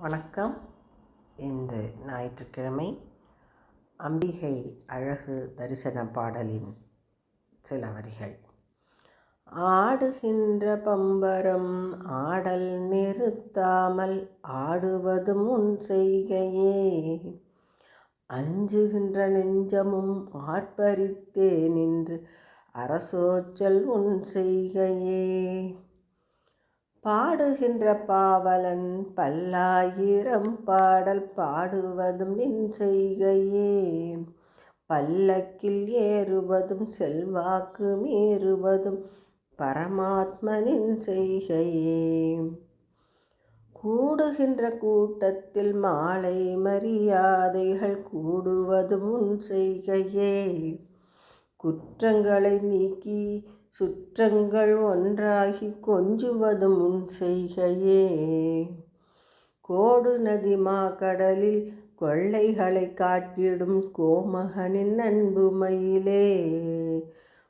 வணக்கம். இன்று ஞாயிற்றுக்கிழமை அம்பிகை அழகு தரிசன பாடலின் சில வரிகள். ஆடுகின்ற பம்பரம் ஆடல் நிறுத்தாமல் ஆடுவதும் முன் செய்கையே. அஞ்சுகின்ற நெஞ்சமும் ஆர்ப்பரித்தே நின்று அரசோச்சல் உன் செய்கையே. பாடுகின்ற பாவலன் பல்லாயிரம் பாடல் பாடுவதும் நின் செய்கையே. பல்லக்கில் ஏறுவதும் செல்வாக்கு மீறுவதும் பரமாத்மனின் செய்கையே. கூடுகின்ற கூட்டத்தில் மாலை மரியாதைகள் கூடுவதும் உன் செய்கையே. குற்றங்களை நீக்கி சுற்றங்கள் ஒன்றாகி கொஞ்சுவதும் உன் செய்கையே. கோடு நதி கடலில் கொள்ளைகளை காட்டிடும் கோமகனின் அன்பு மயிலே.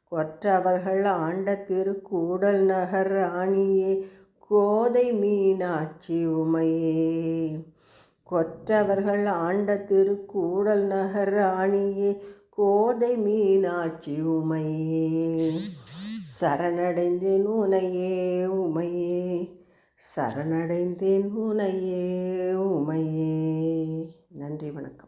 கொற்றவர்கள் ஆண்ட திருக்கூடல் நகர் ராணியே கோதை மீனாட்சி உமையே. கொற்றவர்கள் ஆண்ட திருக்கூடல் நகர் ராணியே கோதை மீனாட்சி உமையே. சரணடைந்தேன் உனையே உமையே. சரணடைந்தேன் உனையே உமையே. நன்றி வணக்கம்.